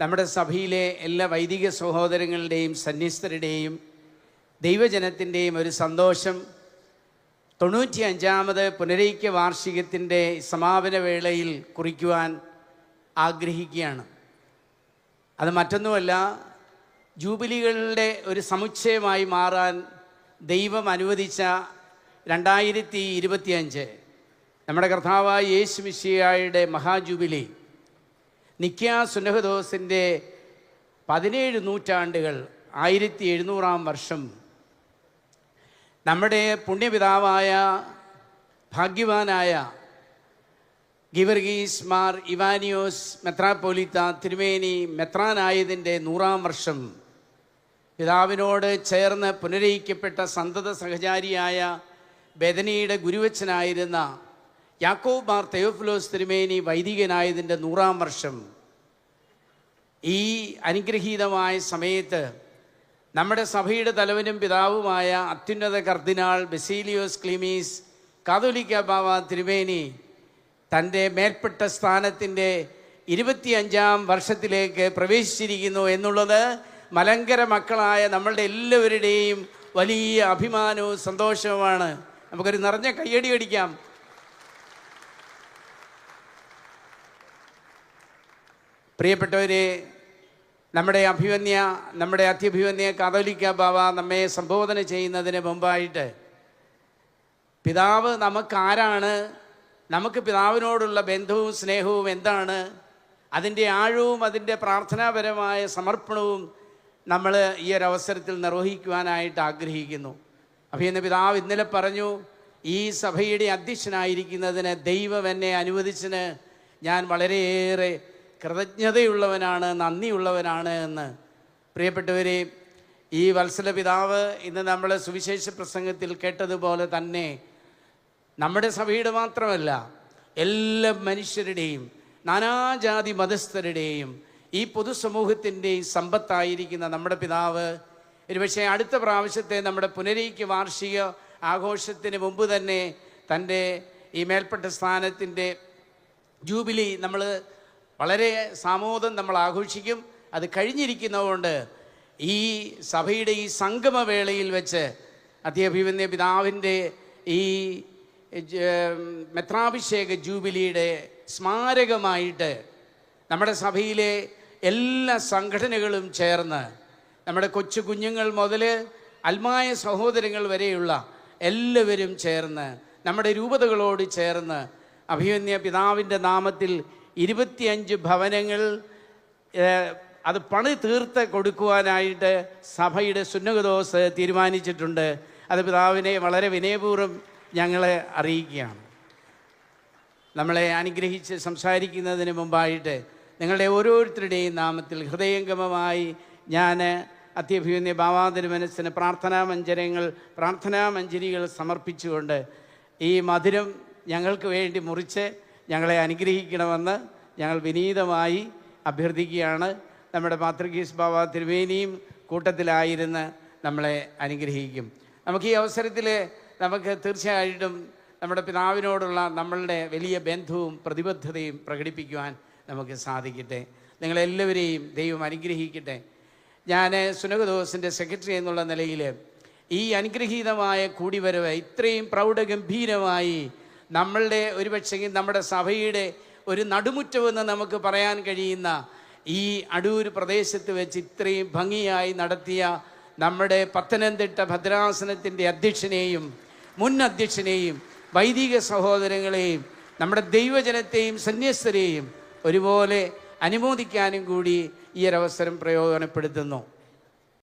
നമ്മുടെ സഭയിലെ എല്ലാ വൈദിക സഹോദരങ്ങളുടെയും സന്യസ്തരുടെയും ദൈവജനത്തിന്റെയും ഒരു സന്തോഷം. തൊണ്ണൂറ്റി അഞ്ചാമത് പുനരൈക്യ വാർഷികത്തിന്റെ സമാപന വേളയിൽ കുറിക്കുവാൻ ആഗ്രഹിക്കുകയാണ്. അത് മറ്റൊന്നുമല്ല ജൂബിലികളുടെ ഒരു സമുച്ചയമായി മാറാൻ ദൈവം അനുവദിച്ച രണ്ടായിരത്തി ഇരുപത്തിയഞ്ച് നമ്മുടെ കർത്താവായ യേശു മിശിയായുടെ മഹാജൂബിലി നിക്യ സുനഹദോസിന്റെ പതിനേഴ് നൂറ്റാണ്ടുകൾ ആയിരത്തി എഴുന്നൂറാം വർഷം. നമ്മുടെ പുണ്യപിതാവായ ഭാഗ്യവാനായ ഗിവർഗീസ് മാർ ഇവാനിയോസ് മെത്രാപ്പോലിത്ത തിരുമേനി മെത്രാനായതിന്റെ നൂറാം വർഷം. പിതാവിനോട് ചേർന്ന് പുനരയിക്കപ്പെട്ട സന്തത സഹചാരിയായ ബദനിയുടെ ഗുരുവച്ചനായിരുന്ന യാക്കോബ് മാർ തെയോഫിലോസ് തിരുമേനി വൈദികനായതിന്റെ നൂറാം വർഷം. ഈ അനുഗ്രഹീതമായ സമയത്ത് നമ്മുടെ സഭയുടെ തലവനും പിതാവുമായ അത്യുന്നത കർദിനാൾ ബെസീലിയോസ് ക്ലിമീസ് കാതോലിക്ക ബാബ തിരുമേനി തന്റെ മേൽപ്പെട്ട സ്ഥാനത്തിന്റെ ഇരുപത്തിയഞ്ചാം വർഷത്തിലേക്ക് പ്രവേശിച്ചിരിക്കുന്നു എന്നുള്ളത് മലങ്കര മക്കളായ നമ്മളുടെ എല്ലാവരുടെയും വലിയ അഭിമാനവും സന്തോഷവുമാണ്. നമുക്കൊരു നിറഞ്ഞ കയ്യടി അടിക്കാം. പ്രിയപ്പെട്ടവരെ നമ്മുടെ അഭിവന്യ നമ്മുടെ അത്യഭിവന്യ കാതോലിക്ക ബാബ നമ്മെ സംബോധന ചെയ്യുന്നതിന് മുമ്പായിട്ട് പിതാവ് നമുക്കാരാണ് നമുക്ക് പിതാവിനോടുള്ള ബന്ധവും സ്നേഹവും എന്താണ് അതിന്റെ ആഴവും അതിന്റെ പ്രാർത്ഥനാപരമായ സമർപ്പണവും നമ്മൾ ഈ ഒരു അവസരത്തിൽ നിർവഹിക്കുവാനായിട്ട് ആഗ്രഹിക്കുന്നു. അഭിയന്ന പിതാവ് ഇന്നലെ പറഞ്ഞു ഈ സഭയുടെ അധ്യക്ഷനായിരിക്കുന്നതിന് ദൈവം എന്നെ അനുവദിച്ചതിന് ഞാൻ വളരെയേറെ കൃതജ്ഞതയുള്ളവനാണ് നന്ദിയുള്ളവനാണ് എന്ന്. പ്രിയപ്പെട്ടവരെ ഈ വത്സല പിതാവ് ഇന്ന് നമ്മൾ സുവിശേഷ പ്രസംഗത്തിൽ കേട്ടതുപോലെ തന്നെ നമ്മുടെ സഭയുടെ മാത്രമല്ല എല്ലാ മനുഷ്യരുടെയും നാനാജാതി മതസ്ഥരുടെയും ഈ പൊതുസമൂഹത്തിന്റെയും സമ്പത്തായിരിക്കുന്ന നമ്മുടെ പിതാവ്. ഒരുപക്ഷെ അടുത്ത പ്രാവശ്യത്തെ നമ്മുടെ പുനരീക്ക് വാർഷിക ആഘോഷത്തിന് മുമ്പ് തന്നെ തന്റെ ഈ മേൽപ്പെട്ട സ്ഥാനത്തിന്റെ ജൂബിലി നമ്മൾ വളരെ സാമോദം നമ്മൾ ആഘോഷിക്കും. അത് കഴിഞ്ഞിരിക്കുന്നതുകൊണ്ട് ഈ സഭയുടെ ഈ സംഗമവേളയിൽ വെച്ച് അധ്യഭിവന്യ പിതാവിന്റെ ഈ മെത്രാഭിഷേക ജൂബിലിയുടെ സ്മാരകമായിട്ട് നമ്മുടെ സഭയിലെ എല്ലാ സംഘടനകളും ചേർന്ന് നമ്മുടെ കൊച്ചു കുഞ്ഞുങ്ങൾ മുതൽ അൽമായ സഹോദരങ്ങൾ വരെയുള്ള എല്ലാവരും ചേർന്ന് നമ്മുടെ രൂപതകളോട് ചേർന്ന് അഭിമന്യ പിതാവിന്റെ നാമത്തിൽ ഇരുപത്തിയഞ്ച് ഭവനങ്ങൾ അത് പണി തീർത്ത് കൊടുക്കുവാനായിട്ട് സഭയുടെ സുന്നകദോസ് തീരുമാനിച്ചിട്ടുണ്ട്. അത് പിതാവിനെ വളരെ വിനയപൂർവം ഞങ്ങളെ അറിയിക്കുകയാണ്. നമ്മളെ അനുഗ്രഹിച്ച് സംസാരിക്കുന്നതിന് മുമ്പായിട്ട് നിങ്ങളുടെ ഓരോരുത്തരുടെയും നാമത്തിൽ ഹൃദയംഗമമായി ഞാൻ അത്യഭിയുന്ന ഭാവാതിരി മനസ്സിന് പ്രാർത്ഥനാ മഞ്ജരങ്ങൾ പ്രാർത്ഥനാ മഞ്ജരികൾ സമർപ്പിച്ചുകൊണ്ട് ഈ മധുരം ഞങ്ങൾക്ക് വേണ്ടി മുറിച്ച് ഞങ്ങളെ അനുഗ്രഹിക്കണമെന്ന് ഞങ്ങൾ വിനീതമായി അഭ്യർത്ഥിക്കുകയാണ്. നമ്മുടെ മാതൃകീസ് ബാബ തിരുവേനിയും കൂട്ടത്തിലായിരുന്ന് നമ്മളെ അനുഗ്രഹിക്കും. നമുക്ക് ഈ അവസരത്തിൽ നമുക്ക് തീർച്ചയായിട്ടും നമ്മുടെ പിതാവിനോടുള്ള നമ്മളുടെ വലിയ ബന്ധവും പ്രതിബദ്ധതയും പ്രകടിപ്പിക്കുവാൻ നമുക്ക് സാധിക്കട്ടെ. നിങ്ങളെല്ലാവരെയും ദൈവം അനുഗ്രഹിക്കട്ടെ. ഞാൻ സുനകദോസിന്റെ സെക്രട്ടറി എന്നുള്ള നിലയിൽ ഈ അനുഗ്രഹീതമായ കൂടിവരവ് ഇത്രയും പ്രൗഢഗംഭീരമായി നമ്മളുടെ ഒരുപക്ഷെങ്കിൽ നമ്മുടെ സഭയുടെ ഒരു നടുമുറ്റമെന്ന് നമുക്ക് പറയാൻ കഴിയുന്ന ഈ അടൂർ പ്രദേശത്ത് വെച്ച് ഇത്രയും ഭംഗിയായി നടത്തിയ നമ്മുടെ പത്തനംതിട്ട ഭദ്രാസനത്തിന്റെ അധ്യക്ഷനെയും മുൻ അധ്യക്ഷനെയും വൈദിക സഹോദരങ്ങളെയും നമ്മുടെ ദൈവജനത്തെയും സന്യസ്തരെയും ഒരുപോലെ അനുമോദിക്കാനും കൂടി ഈ ഒരവസരം പ്രയോജനപ്പെടുത്തുന്നു.